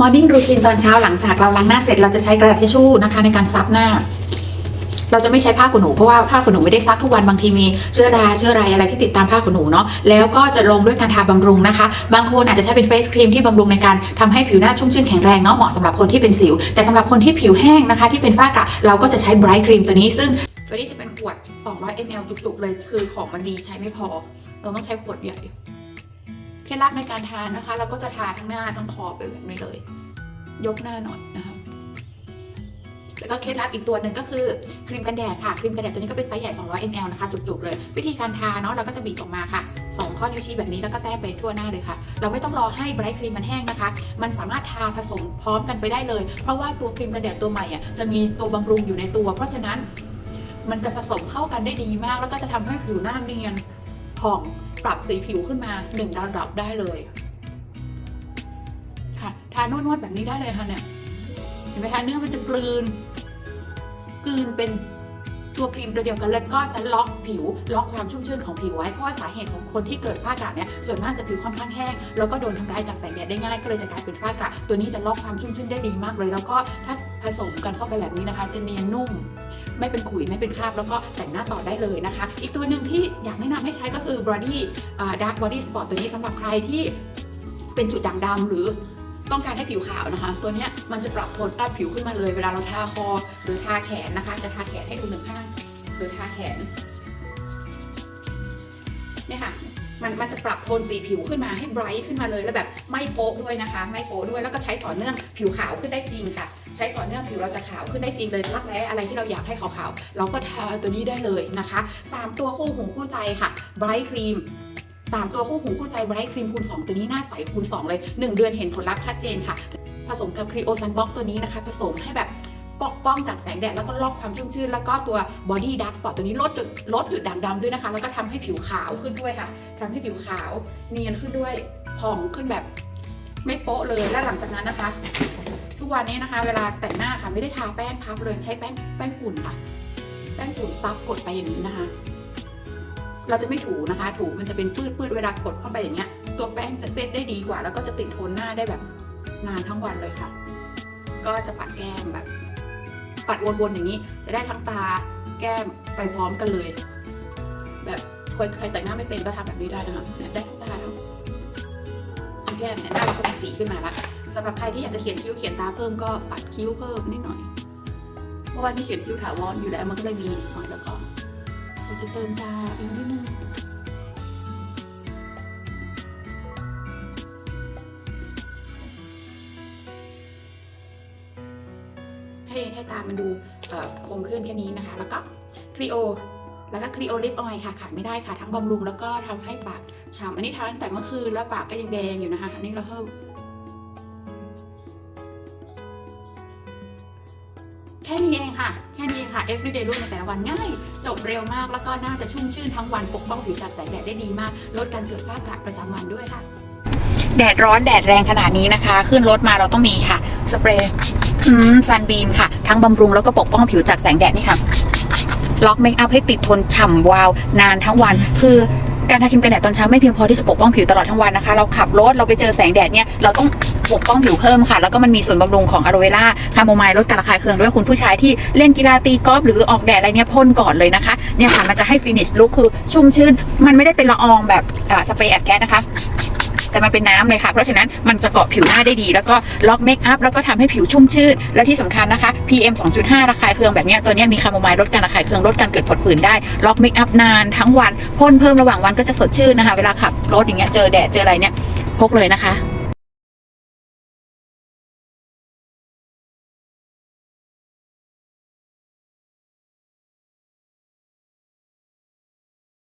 มอร์นิ่งรูทีนตอนเช้าหลังจากเราล้างหน้าเสร็จเราจะใช้กระดาษทิชชู่นะคะ ในการซับหน้า เราจะไม่ใช้ผ้าขนหนูเพราะว่าผ้าขนหนูไม่ได้ซักทุกวันบางทีมีเชื้อราเชื้อไรอะไรที่ติดตามผ้าขนหนูเนาะแล้วก็จะลงด้วยการทาบำรุงนะคะ บางคนอาจจะใช้เป็นเฟสครีมที่บำรุงในการทำให้ผิวหน้าชุ่มชื่นแข็งแรงเนาะเหมาะสำหรับคนที่เป็นสิว แต่สำหรับคนที่ผิวแห้งนะคะ ที่เป็นฝ้ากระเราก็จะใช้ไบรท์ครีมตัวนี้ซึ่งตัวนี้จะเป็นขวด 200 ml จุกๆเลยคือของมันดีใช้ไม่พอ เราต้องใช้ขวดใหญ่ เคล็ดลับในการทานนะคะ เราก็จะทาทั้งหน้าทั้งคอไปแบบนี้เลย ยกหน้าหน่อยนะคะแล้วก็เคล็ดลับอีกตัวหนึ่งก็คือครีมกันแดดค่ะครีมกันแดดตัวนี้ก็เป็นไซส์ใหญ่ 200 ml นะคะ จุกๆเลย วิธีการทาเนาะเราก็จะบีบออกมาค่ะ 2 ข้อนิ้วชี้แบบนี้แล้วก็แต้มไปทั่วหน้าเลยค่ะ เราไม่ต้องรอให้ไบรท์ครีมมันแห้งนะคะ มันสามารถทาผสมพร้อมกันไปได้เลย เพราะว่าตัวครีมกันแดดตัวใหม่อะจะมีตัวบำรุงอยู่ในตัว เพราะฉะนั้นมันจะผสมเข้ากันได้ดีมาก แล้วก็จะทำให้ผิวหน้าเนียนผ่อง ปรับสีผิวขึ้นมาหนึ่งระดับได้เลยค่ะทานวดๆแบบนี้ได้เลยค่ะเนี่ยเห็นไหมคะเนื้อมันจะกลืนกลืนเป็นตัวครีมตัวเดียวกันแล้วก็จะล็อกผิว ล็อกความชุ่มชื่นของผิวไว้เพราะว่าสาเหตุของคนที่เกิดฝ้ากระเนี่ยส่วนมากจะผิวค่อนข้างแห้งแล้วก็โดนทำร้ายจากแสงแดดได้ง่ายก็เลยจะกลายเป็นฝ้ากระตัวนี้จะล็อกความชุ่มชื่นได้ดีมากเลย แล้วก็ถ้าผสมกันเข้าไปแบบนี้นะคะ จะเนียนนุ่ม ไม่เป็นขุยไม่เป็นคราบแล้วก็แต่งหน้าต่อได้เลยนะคะ อีกตัวหนึ่งที่อยากแนะนำให้ใช้ก็คือ body อ่า dark body spot ตัวนี้สำหรับใครที่เป็นจุดด่างดำหรือต้องการให้ผิวขาวนะคะ ตัวนี้มันจะปรับโทนอัพผิวขึ้นมาเลย เวลาเราทาคอหรือทาแขนนะคะ จะทาแขนให้ดูหนึ่งข้างหรือทาแขนเนี่ยค่ะ มันมันจะปรับโทนสีผิวขึ้นมาให้ไบรท์ขึ้นมาเลย แล้วแบบไม่โป๊ะด้วยนะคะ ไม่โป๊ะด้วยแล้วก็ใช้ต่อเนื่องผิวขาวขึ้นได้จริงค่ะ ใช้ต่อเนื่องผิวเราจะขาวขึ้นได้จริงเลยรักแร้อะไรที่เราอยากให้ขาวๆเราก็ทาตัวนี้ได้เลยนะคะสามตัวคู่หูคู่ใจค่ะไบรท์ครีมสามตัวคู่หูคู่ใจไบรท์ครีมคูณ2ตัวนี้หน้าใสคูณ2เลย 1 เดือนเห็นผลลัพธ์ชัดเจนค่ะ ผสมกับครีโอซันบ็อกตัวนี้นะคะ ผสมให้แบบ ปกป้องจากแสงแดดแล้วก็ลอกความชุ่มชื่นแล้วก็ตัวบอดี้ดักสปอตตัวนี้ลดจุดลดจุดด่างดำด้วยนะคะ แล้วก็ทำให้ผิวขาวขึ้นด้วยค่ะทำให้ผิวขาวเนียนขึ้นด้วยผ่องขึ้นแบบไม่โป๊ะเลยและหลังจากนั้นนะคะ ทุกวันนี้นะคะ เวลาแต่งหน้าค่ะไม่ได้ทาแป้งพับเลยใช้แป้งแป้งฝุ่นค่ะ แป้งฝุ่นซับกดไปอย่างนี้นะคะ เราจะไม่ถูนะคะ ถูมันจะเป็นปืดปืดเวลากดเข้าไปอย่างเงี้ย ตัวแป้งจะเซตได้ดีกว่า แล้วก็จะติดโทนหน้าได้แบบนานทั้งวันเลยค่ะ ก็จะปัดแก้มแบบ ปัดวนๆอย่างนี้ จะได้ทั้งตาแก้มไปพร้อมกันเลย แบบคนใครแต่งหน้าไม่เป็นก็ทำแบบนี้ได้นะคะเนี่ยได้ทั้งตาทั้งทั้งแก้มเนี่ยหน้าเราก็มีสีขึ้นมาละสำหรับใครที่อยากจะเขียนคิ้วเขียนตาเพิ่มก็ปัดคิ้วเพิ่มนิดหน่อย เพราะว่านี่เขียนคิ้วถาวรอยู่แล้วมันก็เลยมีหน่อยแล้วก็เราจะเติมตาอีกนิดนึง ให้ให้ตามันดูคมขึ้นแค่นี้นะคะ แล้วก็ครีโอ แล้วก็ครีโอลิปออยล์ค่ะขาดไม่ได้ค่ะ ทั้งบำรุงแล้วก็ทำให้ปากฉ่ำอันนี้ทาตั้งแต่เมื่อคืนแล้วปากก็ยังแดงอยู่นะคะอันนี้เราเพิ่มแค่นี้เองค่ะ แค่นี้เองค่ะ everyday look ในแต่ละวันง่าย จบเร็วมากแล้วก็น่าจะชุ่มชื่นทั้งวันปกป้องผิวจากแสงแดดได้ดีมาก ลดการเกิดฝ้ากระประจำวันด้วยค่ะ แดดร้อนแดดแรงขนาดนี้นะคะ ขึ้นรถมาเราต้องมีค่ะ สเปรย์ ซันบีมค่ะ ทั้งบำรุงแล้วก็ปกป้องผิวจากแสงแดดนี่ค่ะ ล็อกเมคอัพให้ติดทนฉ่ำวาว นานทั้งวัน คือการทาครีมกันแดดตอนเช้าไม่เพียงพอที่จะปกป้องผิวตลอดทั้งวันนะคะ เราขับรถเราไปเจอแสงแดดเนี่ยเราต้องปกป้องผิวเพิ่มค่ะ แล้วก็มันมีส่วนบำรุงของอะโลเวล่าคาโมไมล์ลดการระคายเคืองด้วยคุณผู้ชายที่เล่นกีฬาตีกอล์ฟหรือออกแดดอะไรเนี่ยพ่นก่อนเลยนะคะเนี่ยค่ะมันจะให้ฟินิชลุคคือชุ่มชื่น มันไม่ได้เป็นละอองแบบสเปรย์แอดแก๊สนะคะ แต่มันเป็นน้ำเลยค่ะ เพราะฉะนั้นมันจะเกาะผิวหน้าได้ดี แล้วก็ล็อกเมคอัพแล้วก็ทำให้ผิวชุ่มชื่น และที่สำคัญนะคะ PM 2.5 ระคายเคืองแบบนี้ตัวนี้มีคาโมไมล์ลดการระคายเคืองลดการเกิดผดผื่นได้ ล็อกเมคอัพนานทั้งวันพ่นเพิ่มระหว่างวันก็จะสดชื่นนะคะ เวลาขับรถอย่างเงี้ยเจอแดดเจออะไรเนี่ยพกเลยนะคะ